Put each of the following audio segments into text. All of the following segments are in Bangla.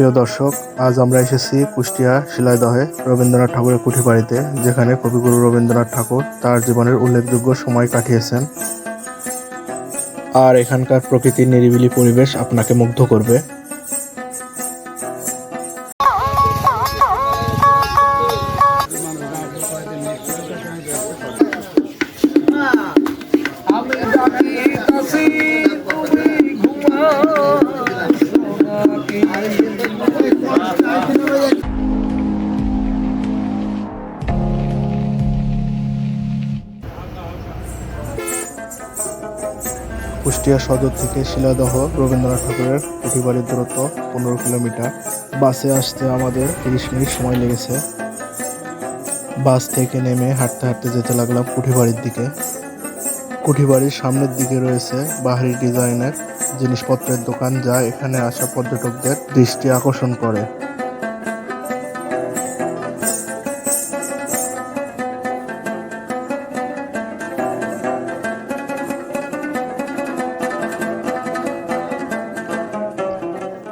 প্রিয় দর্শক, আজ আমরা এসেছি কুষ্টিয়া শিলাইদহে রবীন্দ্রনাথ ঠাকুরের কুঠি বাড়িতে, যেখানে কবিগুরু রবীন্দ্রনাথ ঠাকুর তার জীবনের উল্লেখযোগ্য সময় কাটিয়েছেন। আর এখানকার প্রকৃতির নিরিবিলি পরিবেশ আপনাকে মুগ্ধ করবে। কুষ্টিয়া সদর থেকে শিলাদহ রবীন্দ্রনাথ ঠাকুরের বাড়ির দূরত্ব পনেরো কিলোমিটার। বাসে আসতে আমাদের তিরিশ মিনিট সময় লেগেছে। বাস থেকে নেমে হাঁটতে হাঁটতে যেতে লাগলাম কুঠি বাড়ির দিকে। কুঠি বাড়ির সামনের দিকে রয়েছে বাহারি ডিজাইনের জিনিসপত্রের দোকান যা এখানে আসা পর্যটকদের দৃষ্টি আকর্ষণ করে।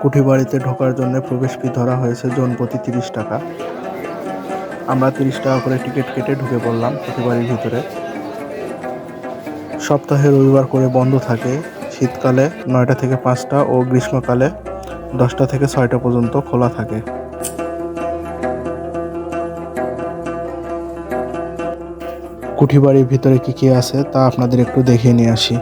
কুঠি বাড়িতে ঢোকার জন্য প্রবেশ ফি ধরা হয়েছে জন প্রতি তিরিশ টাকা। আমরা তিরিশ টাকা করে টিকিট কেটে ঢুকে পড়লাম কুঠি বাড়ির ভিতরে। সপ্তাহে রবিবার করে বন্ধ থাকে। শীতকালে নয়টা থেকে পাঁচটা ও গ্রীষ্মকালে দশটা থেকে ছয়টা পর্যন্ত খোলা থাকে। কুঠি বাড়ির ভিতরে কী কী আছে তা আপনাদের একটু দেখিয়ে নিয়ে আসি।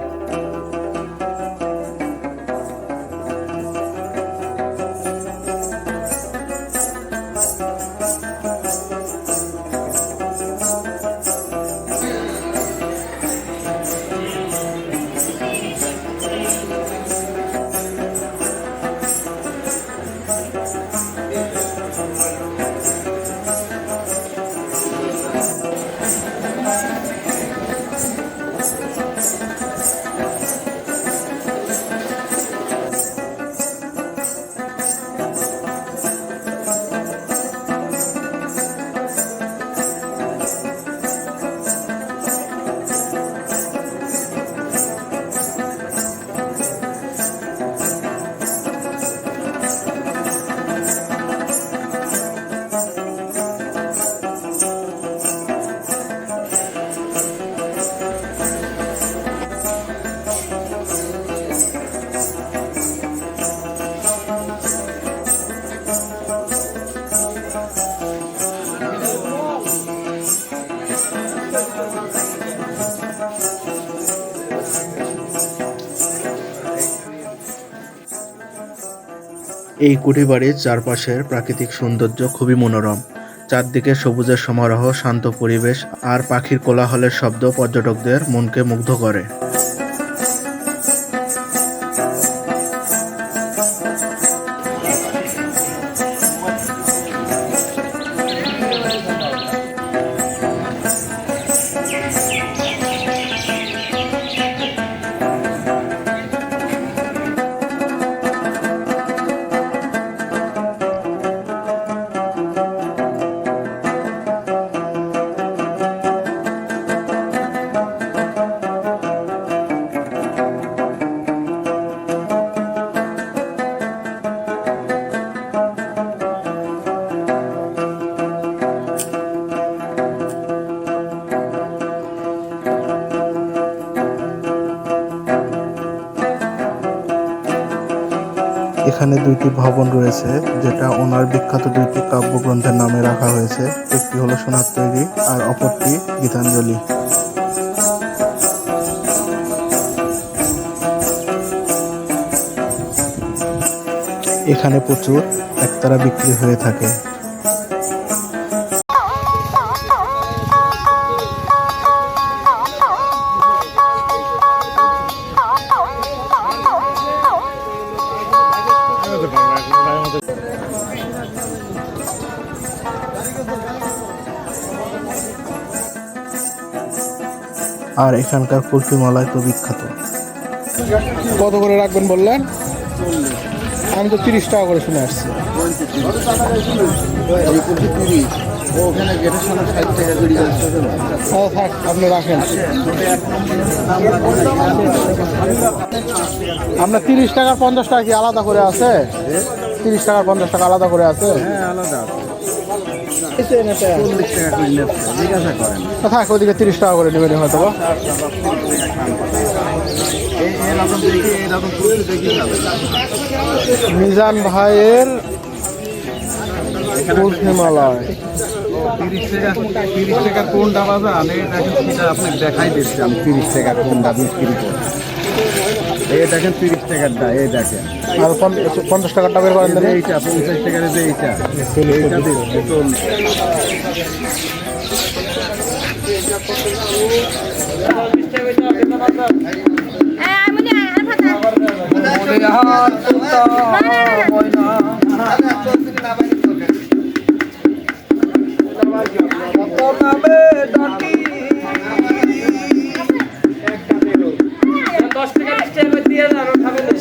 এই কুঠি বাড়ির চারপাশের প্রাকৃতিক সৌন্দর্য খুবই মনোরম। চারদিকে সবুজের সমারোহ, শান্ত পরিবেশ আর পাখির কোলাহলের শব্দ পর্যটকদের মনকে মুগ্ধ করে। এখানে দুইটি ভবন রয়েছে, যেটা ওনার বিখ্যাত দুইটি কাব্যগ্রন্থের নামে রাখা হয়েছে। একটি হলো সোনার তৈরি আর অপরটি গীতাঞ্জলি। এখানে প্রচুর একতারা বিক্রি হয়ে থাকে। আর এখানকার কুলফি মালাই তো বিখ্যাত। কত করে রাখবেন বললেন? আমি তো তিরিশ টাকা করে শুনে আসছি। ওখানে গেটের সামনে ষাট টাকা থাক আপনি রাখেন। আপনার তিরিশ টাকা পঞ্চাশ টাকা কি আলাদা করে আছে? তিরিশ টাকা পঞ্চাশ টাকা আলাদা করে আছে? হ্যাঁ আলাদা থাক ওদিকে তিরিশ টাকা করে নেবেন হয়তো মিজান ভাইয়ের ফুল হিমালয় তিরিশ টাকা তিরিশ টাকা কোনটা বাজা আমি এটা সেটা আপনাকে দেখাই দিচ্ছি আমি। তিরিশ টাকা কোনটা বিক্রি করি এই দেখেন তিরিশ টাকারটা এই দেখেন। আর পঞ্চ- পঞ্চাশ টাকারটা বের করেন দেন এইটা পঞ্চাশ টাকার যে এইটা। এইটা দিচ্ছি চল্লিশ হ্যাঁ আমি না আর ফাটা মোরে হাত ময়না। নামে ডাকি। দিয়ে কেটে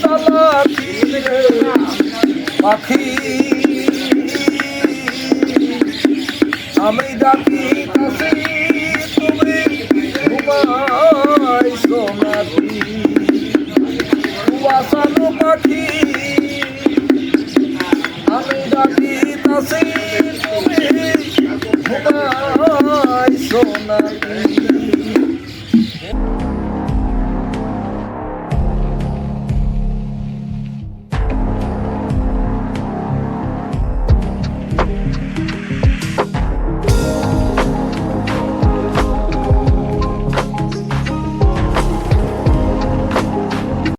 সালা পাখি আমি ডাকি কাছে তুমি ঘুমাই বাসানো পাখি ডাকি তাসি তুমি ঘুমাই সোনাতি